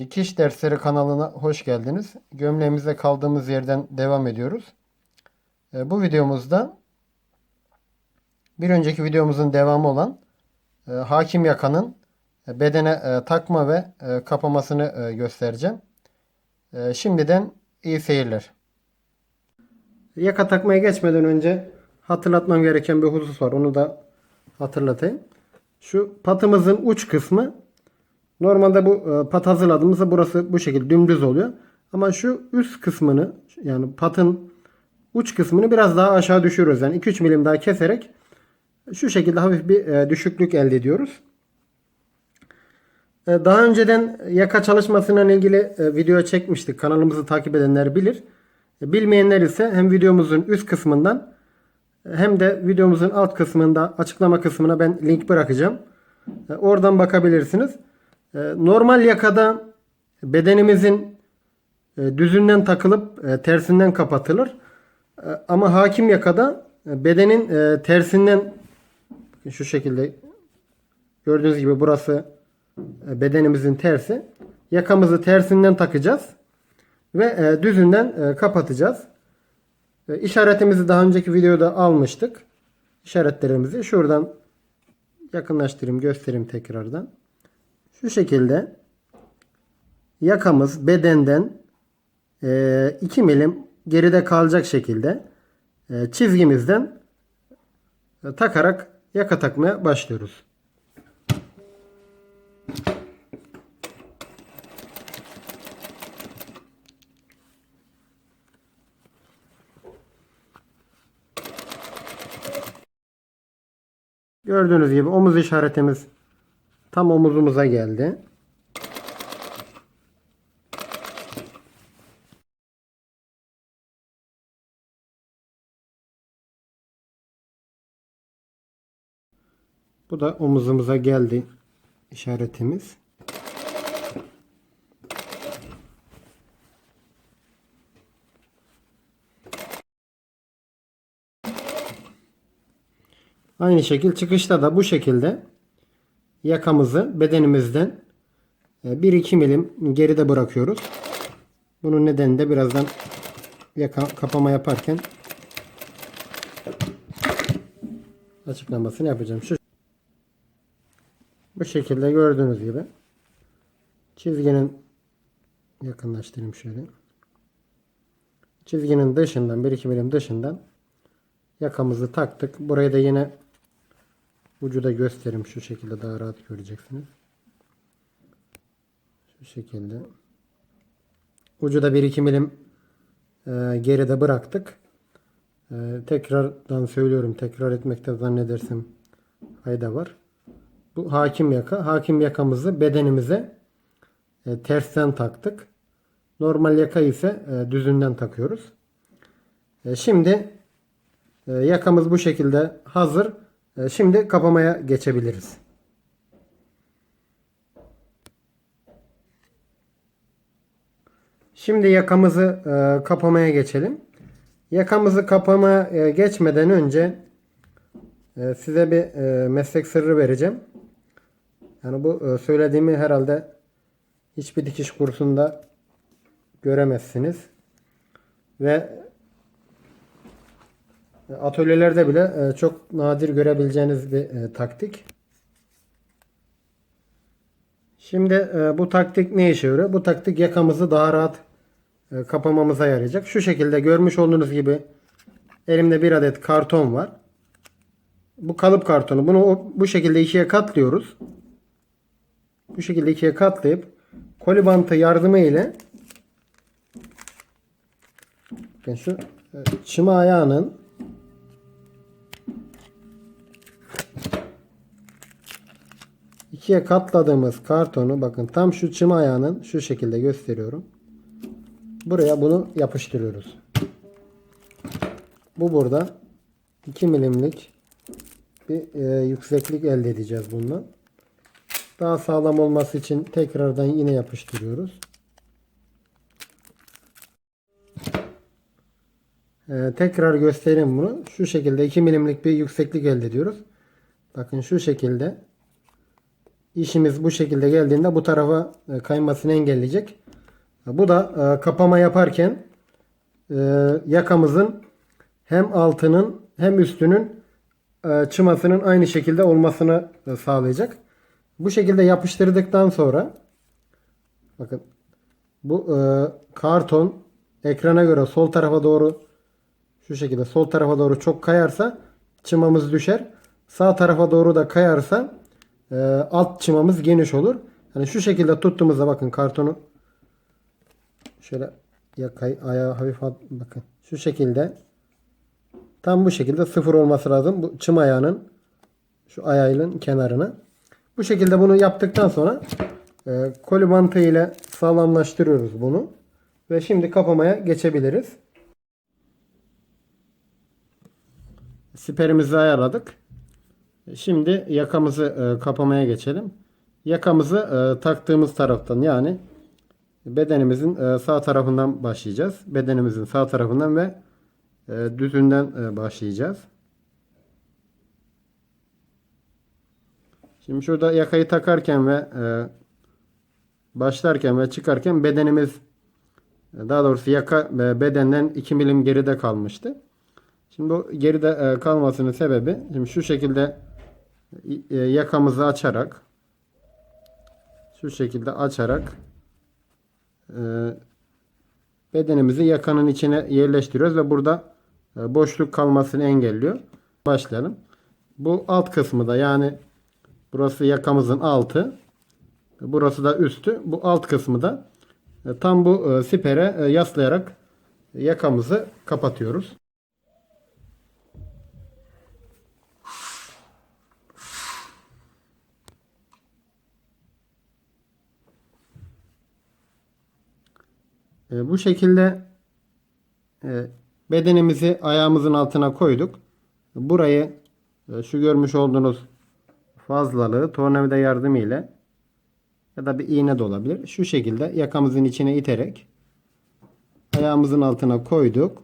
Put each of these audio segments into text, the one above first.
Dikiş Dersleri kanalına hoş geldiniz. Gömleğimize kaldığımız yerden devam ediyoruz. E, Bu videomuzda bir önceki videomuzun devamı olan e, hakim yakanın e, bedene e, takma ve kapamasını göstereceğim. Şimdiden iyi seyirler. Yaka takmaya geçmeden önce hatırlatmam gereken bir husus var. Onu da hatırlatayım. Şu patımızın uç kısmı Normalde bu e, pat hazırladığımızda burası bu şekilde dümdüz oluyor. Ama şu üst kısmını yani patın uç kısmını biraz daha aşağı düşürüyoruz. Yani 2-3 milim daha keserek şu şekilde hafif bir e, düşüklük elde ediyoruz. E, Daha önceden yaka çalışmasıyla ilgili video çekmiştik. Kanalımızı takip edenler bilir. Bilmeyenler ise hem videomuzun üst kısmından hem de videomuzun alt kısmında açıklama kısmına ben link bırakacağım. Oradan bakabilirsiniz. E, Normal yakada bedenimizin e, düzünden takılıp e, tersinden kapatılır. Ama hakim yakada bedenin tersinden şu şekilde gördüğünüz gibi burası bedenimizin tersi. Yakamızı tersinden takacağız ve düzünden kapatacağız. İşaretimizi daha önceki videoda almıştık. İşaretlerimizi şuradan yakınlaştırayım, göstereyim tekrardan. Şu şekilde yakamız bedenden 2 milim geride kalacak şekilde e, çizgimizden e, takarak yaka takmaya başlıyoruz. Gördüğünüz gibi omuz işaretimiz tam omuzumuza geldi. Bu da omuzumuza geldi işaretimiz. Aynı şekil çıkışta da bu şekilde yakamızı bedenimizden 1-2 milim geride bırakıyoruz. Bunun nedeni de birazdan yaka kapama yaparken açıklamasını yapacağım. Şu bu şekilde gördüğünüz gibi çizginin yakınlaştırayım şöyle. Çizginin dışından 1-2 milim dışından yakamızı taktık. Buraya da yine ucu da göstereyim şu şekilde daha rahat göreceksiniz. Şu şekilde. Ucu da 1-2 milim e, geride bıraktık. E, tekrardan söylüyorum. Tekrar etmekte zannedersem fayda var. Bu hakim yaka. Hakim yakamızı bedenimize e, tersten taktık. Normal yaka ise e, düzünden takıyoruz. E, şimdi e, yakamız bu şekilde hazır. E, şimdi kapamaya geçebiliriz. Şimdi yakamızı e, kapamaya geçelim. Yakamızı kapama e, geçmeden önce e, size bir meslek sırrı vereceğim. Yani bu söylediğimi herhalde hiçbir dikiş kursunda göremezsiniz. Ve atölyelerde bile e, çok nadir görebileceğiniz bir e, taktik. Şimdi e, bu taktik ne işe yarıyor? Bu taktik yakamızı daha rahat kapamamıza yarayacak. Şu şekilde görmüş olduğunuz gibi elimde bir adet karton var. Bu kalıp kartonu. Bunu bu şekilde ikiye katlıyoruz. Bu şekilde ikiye katlayıp koli bantı yardımı ile bakın şu çıma ayağının ikiye katladığımız kartonu bakın tam şu çıma ayağının şu şekilde gösteriyorum. Buraya bunu yapıştırıyoruz. Bu burada 2 milimlik bir e, yükseklik elde edeceğiz bundan. Daha sağlam olması için tekrardan yine yapıştırıyoruz. Ee, tekrar göstereyim bunu. Şu şekilde 2 milimlik bir yükseklik elde ediyoruz. Bakın şu şekilde işimiz bu şekilde geldiğinde bu tarafa e, kaymasını engelleyecek. Bu da e, kapama yaparken e, yakamızın hem altının hem üstünün çımasının aynı şekilde olmasını sağlayacak. Bu şekilde yapıştırdıktan sonra bakın bu karton ekrana göre sol tarafa doğru şu şekilde sol tarafa doğru çok kayarsa çımamız düşer. Sağ tarafa doğru da kayarsa e, alt çımamız geniş olur. Yani şu şekilde tuttuğumuzda bakın kartonu şöyle yakay ayağı hafif at, bakın şu şekilde tam bu şekilde sıfır olması lazım. Bu çım ayağının şu ayağının kenarına. Bu şekilde bunu yaptıktan sonra e, koli bantı ile sağlamlaştırıyoruz bunu. Ve şimdi kapamaya geçebiliriz. Siperimizi ayarladık. Şimdi yakamızı e, kapamaya geçelim. Yakamızı e, taktığımız taraftan yani bedenimizin e, sağ tarafından başlayacağız. Bedenimizin sağ tarafından ve düzünden başlayacağız. Şimdi şurada yakayı takarken ve başlarken ve çıkarken bedenimiz daha doğrusu yaka bedenden 2 milim geride kalmıştı. Şimdi bu geride kalmasının sebebi şimdi şu şekilde yakamızı açarak şu şekilde açarak e, bedenimizi yakanın içine yerleştiriyoruz ve burada e, boşluk kalmasını engelliyor. Başlayalım. Bu alt kısmı da yani burası yakamızın altı. Burası da üstü. Bu alt kısmı da e, tam bu e, sipere e, yaslayarak yakamızı kapatıyoruz. E, bu şekilde e, bedenimizi ayağımızın altına koyduk. Burayı e, şu görmüş olduğunuz fazlalığı tornavida yardımıyla ya da bir iğne de olabilir. Şu şekilde yakamızın içine iterek ayağımızın altına koyduk.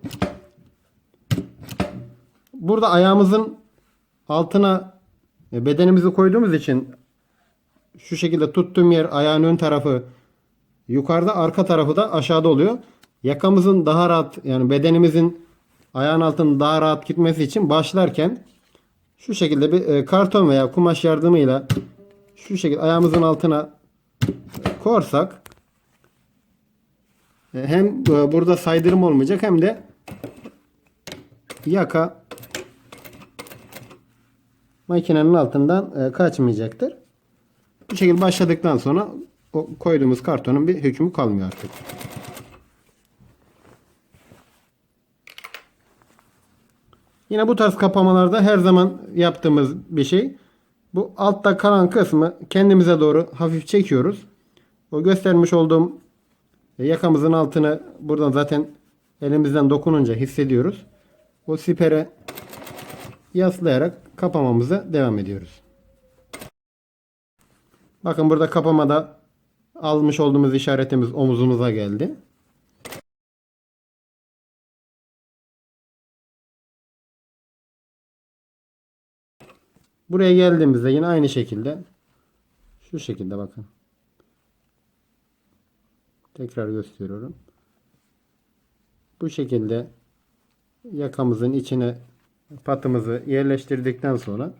Burada ayağımızın altına e, bedenimizi koyduğumuz için şu şekilde tuttuğum yer ayağın ön tarafı yukarıda arka tarafı da aşağıda oluyor. Yakamızın daha rahat yani bedenimizin ayağın altının daha rahat gitmesi için başlarken şu şekilde bir e, karton veya kumaş yardımıyla şu şekilde ayağımızın altına korsak e, hem e, burada saydırım olmayacak hem de yaka makinenin altından kaçmayacaktır. Bu şekilde başladıktan sonra o koyduğumuz kartonun bir hükmü kalmıyor artık. Yine bu tarz kapamalarda her zaman yaptığımız bir şey. Bu altta kalan kısmı kendimize doğru hafif çekiyoruz. O göstermiş olduğum yakamızın altını buradan zaten elimizden dokununca hissediyoruz. O sipere yaslayarak kapamamıza devam ediyoruz. Bakın burada kapamada almış olduğumuz işaretimiz omuzumuza geldi. Buraya geldiğimizde yine aynı şekilde şu şekilde bakın. Tekrar gösteriyorum. Bu şekilde yakamızın içine patımızı yerleştirdikten sonra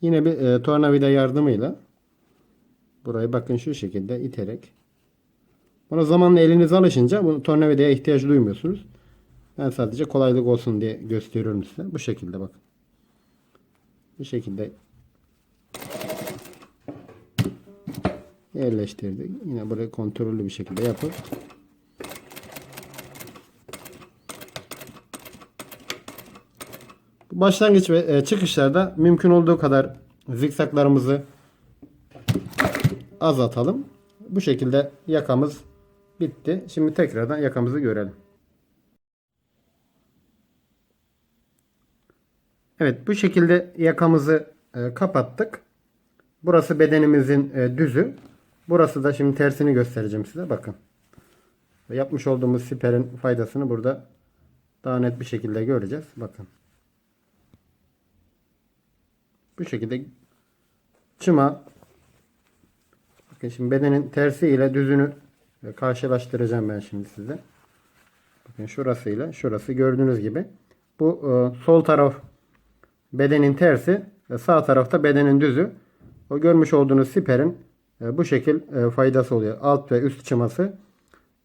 yine bir e, tornavida yardımıyla burayı bakın şu şekilde iterek buna zamanla eliniz alışınca bu tornavidaya ihtiyaç duymuyorsunuz. Ben sadece kolaylık olsun diye gösteriyorum size. Bu şekilde bakın. Bu şekilde yerleştirdik. Yine burayı kontrollü bir şekilde yapıp başlangıç ve e, çıkışlarda mümkün olduğu kadar zikzaklarımızı azaltalım. Bu şekilde yakamız bitti. Şimdi tekrardan yakamızı görelim. Evet bu şekilde yakamızı e, kapattık. Burası bedenimizin e, düzü. Burası da şimdi tersini göstereceğim size. Bakın. Yapmış olduğumuz siperin faydasını burada daha net bir şekilde göreceğiz. Bakın. Bu şekilde çıma bakın şimdi bedenin tersi ile düzünü karşılaştıracağım ben şimdi size. Bakın şurasıyla şurası gördüğünüz gibi. Bu e, sol taraf bedenin tersi ve sağ tarafta bedenin düzü. O görmüş olduğunuz siperin e, bu şekil e, faydası oluyor. Alt ve üst çıması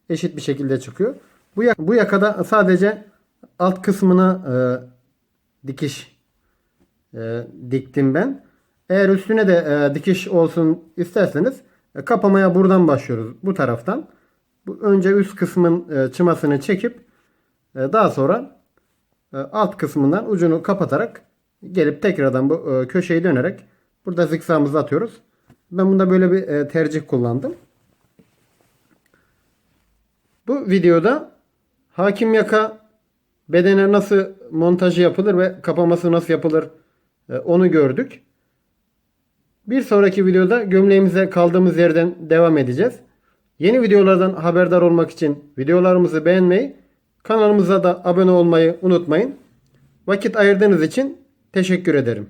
eşit bir şekilde çıkıyor. Bu, bu yakada sadece alt kısmına e, dikiş e, diktim ben. Eğer üstüne de e, dikiş olsun isterseniz e, kapamaya buradan başlıyoruz. Bu taraftan. Bu önce üst kısmın e, çımasını çekip e, daha sonra e, alt kısmından ucunu kapatarak gelip tekrardan bu e, köşeyi dönerek burada zikzağımızı atıyoruz. Ben bunda böyle bir e, tercih kullandım. Bu videoda hakim yaka bedene nasıl montajı yapılır ve kapaması nasıl yapılır onu gördük. Bir sonraki videoda gömleğimize kaldığımız yerden devam edeceğiz. Yeni videolardan haberdar olmak için videolarımızı beğenmeyi, kanalımıza da abone olmayı unutmayın. Vakit ayırdığınız için teşekkür ederim.